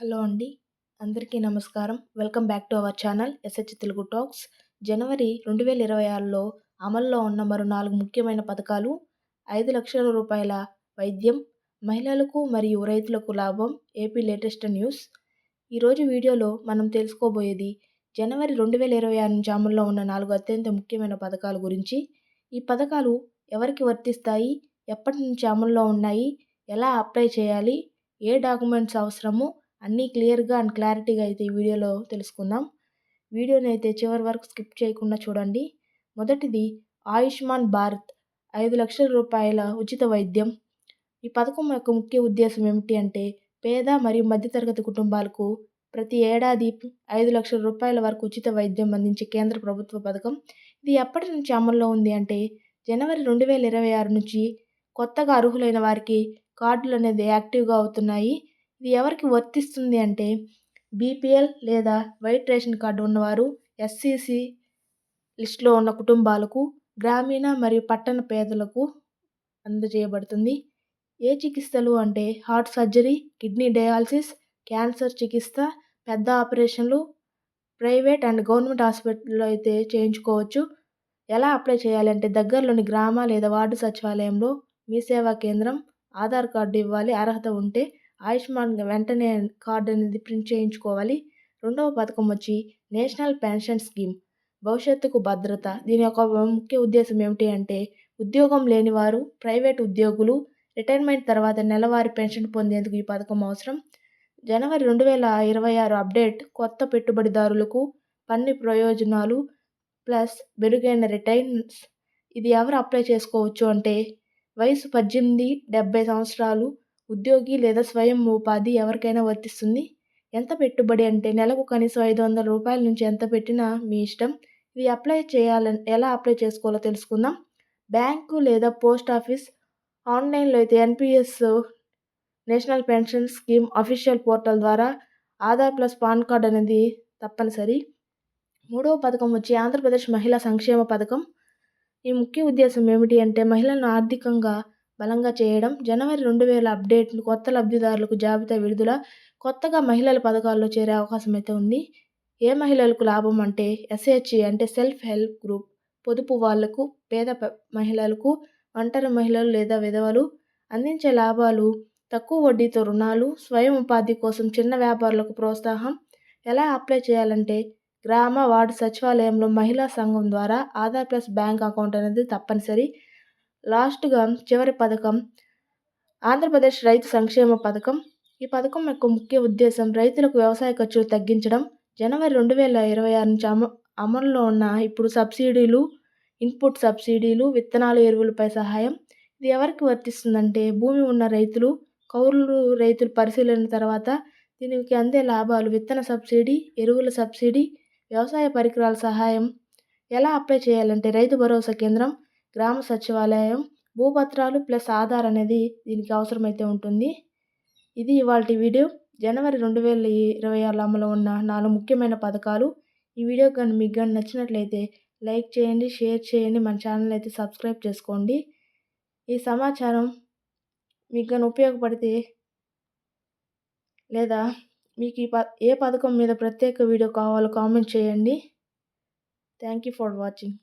Hello అండి అందరికీ నమస్కారం. Welcome back to our channel SH Telugu talks. జనవరి రెండు వేల ఇరవై ఆరులో అమల్లో ఉన్న మరో నాలుగు ముఖ్యమైన పథకాలు ఐదు లక్షల రూపాయల వైద్యం మహిళలకు మరియు రైతులకు లాభం ఏపీ లేటెస్ట్ న్యూస్. ఈరోజు వీడియోలో మనం తెలుసుకోబోయేది జనవరి రెండు వేల ఇరవై ఆరు నుంచి అమల్లో ఉన్న నాలుగు అత్యంత ముఖ్యమైన పథకాల గురించి. ఈ పథకాలు ఎవరికి వర్తిస్తాయి ఎప్పటి నుంచి అమల్లో ఉన్నాయి ఎలా అప్లై చేయాలి ఏ డాక్యుమెంట్స్ అవసరము అన్నీ క్లియర్గా అండ్ క్లారిటీగా అయితే ఈ వీడియోలో తెలుసుకుందాం. వీడియోని అయితే చివరి వరకు స్కిప్ చేయకుండా చూడండి. మొదటిది ఆయుష్మాన్ భారత్ ఐదు లక్షల రూపాయల ఉచిత వైద్యం. ఈ పథకం యొక్క ముఖ్య ఉద్దేశం ఏమిటి అంటే పేద మరియు మధ్యతరగతి కుటుంబాలకు ప్రతి ఏడాది ఐదు లక్షల రూపాయల వరకు ఉచిత వైద్యం అందించే కేంద్ర ప్రభుత్వ పథకం. ఇది ఎప్పటి నుంచి అమల్లో ఉంది అంటే జనవరి రెండు వేల ఇరవై ఆరు నుంచి కొత్తగా అర్హులైన వారికి కార్డులు అనేది యాక్టివ్గా అవుతున్నాయి. ఇది ఎవరికి వర్తిస్తుంది అంటే బీపీఎల్ లేదా వైట్ రేషన్ కార్డు ఉన్నవారు ఎస్సీసీ లిస్టులో ఉన్న కుటుంబాలకు గ్రామీణ మరియు పట్టణ పేదలకు అందజేయబడుతుంది. ఏ చికిత్సలు అంటే heart surgery kidney dialysis cancer చికిత్స పెద్ద ఆపరేషన్లు ప్రైవేట్ అండ్ గవర్నమెంట్ హాస్పిటల్లో అయితే చేయించుకోవచ్చు. ఎలా అప్లై చేయాలంటే దగ్గరలోని గ్రామ లేదా వార్డు సచివాలయంలో మీ సేవా కేంద్రం ఆధార్ కార్డు ఇవ్వాలి అర్హత ఉంటే ఆయుష్మాన్ వెంటనే కార్డు అనేది ప్రింట్ చేయించుకోవాలి. రెండవ పథకం వచ్చి నేషనల్ పెన్షన్ స్కీమ్. భవిష్యత్తుకు భద్రత. దీని యొక్క ముఖ్య ఉద్దేశం ఏమిటి అంటే ఉద్యోగం లేని వారు ప్రైవేట్ ఉద్యోగులు రిటైర్మెంట్ తర్వాత నెలవారీ పెన్షన్ పొందేందుకు ఈ పథకం అవసరం. జనవరి రెండు వేల ఇరవై ఆరు అప్డేట్ కొత్త పెట్టుబడిదారులకు పన్ను ప్రయోజనాలు ప్లస్ మెరుగైన రిటైన్స్. ఇది ఎవరు అప్లై చేసుకోవచ్చు అంటే వయసు పద్దెనిమిది డెబ్బై సంవత్సరాలు ఉద్యోగి లేదా స్వయం ఉపాధి ఎవరికైనా వర్తిస్తుంది? ఎంత పెట్టుబడి అంటే నెలకు కనీసం ఐదు వందల రూపాయల నుంచి ఎంత పెట్టినా మీ ఇష్టం. ఇది అప్లై చేయాలని ఎలా అప్లై చేసుకోవాలో తెలుసుకుందాం. బ్యాంకు లేదా పోస్ట్ ఆఫీస్ ఆన్లైన్లో అయితే NPS national pension scheme official portal ద్వారా ఆధార్ ప్లస్ పాన్ కార్డ్ అనేది తప్పనిసరి. మూడవ పథకం వచ్చి ఆంధ్రప్రదేశ్ మహిళా సంక్షేమ పథకం. ఈ ముఖ్య ఉద్దేశం ఏమిటి అంటే మహిళలను ఆర్థికంగా బలంగా చేయడం జనవరి రెండు వేల అప్డేట్లు కొత్త లబ్ధిదారులకు జాబితా విడుదల కొత్తగా మహిళల పథకాల్లో చేరే అవకాశం అయితే ఉంది. ఏ మహిళలకు లాభం అంటే ఎస్హెచ్ఈ అంటే సెల్ఫ్ హెల్ప్ గ్రూప్. పొదుపు వాళ్ళకు పేద మహిళలకు ఒంటరి మహిళలు లేదా విధవలు అందించే లాభాలు తక్కువ వడ్డీతో రుణాలు స్వయం ఉపాధి కోసం చిన్న వ్యాపారులకు ప్రోత్సాహం. ఎలా అప్లై చేయాలంటే గ్రామ వార్డు సచివాలయంలో మహిళా సంఘం ద్వారా ఆధార్ ప్లస్ బ్యాంక్ అకౌంట్ అనేది తప్పనిసరి. లాస్ట్గా చివరి పథకం ఆంధ్రప్రదేశ్ రైతు సంక్షేమ పథకం. ఈ పథకం యొక్క ముఖ్య ఉద్దేశం రైతులకు వ్యవసాయ ఖర్చులు తగ్గించడం. జనవరి రెండు వేల ఇరవై ఆరు నుంచి అమ అమలులో ఉన్న ఇప్పుడు సబ్సిడీలు ఇన్పుట్ సబ్సిడీలు విత్తనాలు ఎరువులపై సహాయం. ఇది ఎవరికి వర్తిస్తుందంటే భూమి ఉన్న రైతులు కౌలు రైతులు పరిశీలన తర్వాత దీనికి అందే లాభాలు విత్తన సబ్సిడీ ఎరువుల సబ్సిడీ వ్యవసాయ పరికరాల సహాయం. ఎలా అప్లై చేయాలంటే రైతు భరోసా కేంద్రం గ్రామ సచివాలయం భూపత్రాలు ప్లస్ ఆధార్ అనేది దీనికి అవసరమైతే ఉంటుంది. ఇది ఇవాళ వీడియో. జనవరి రెండు వేల ఇరవై ఆరు అమలు ఉన్న నాలుగు ముఖ్యమైన పథకాలు. ఈ వీడియో కానీ మీకు కానీ నచ్చినట్లయితే లైక్ చేయండి షేర్ చేయండి మన ఛానల్ అయితే సబ్స్క్రైబ్ చేసుకోండి. ఈ సమాచారం మీకు కానీ ఉపయోగపడితే లేదా మీకు ఈ ప ఏ పథకం మీద ప్రత్యేక వీడియో కావాలో కామెంట్ చేయండి. Thank you for watching.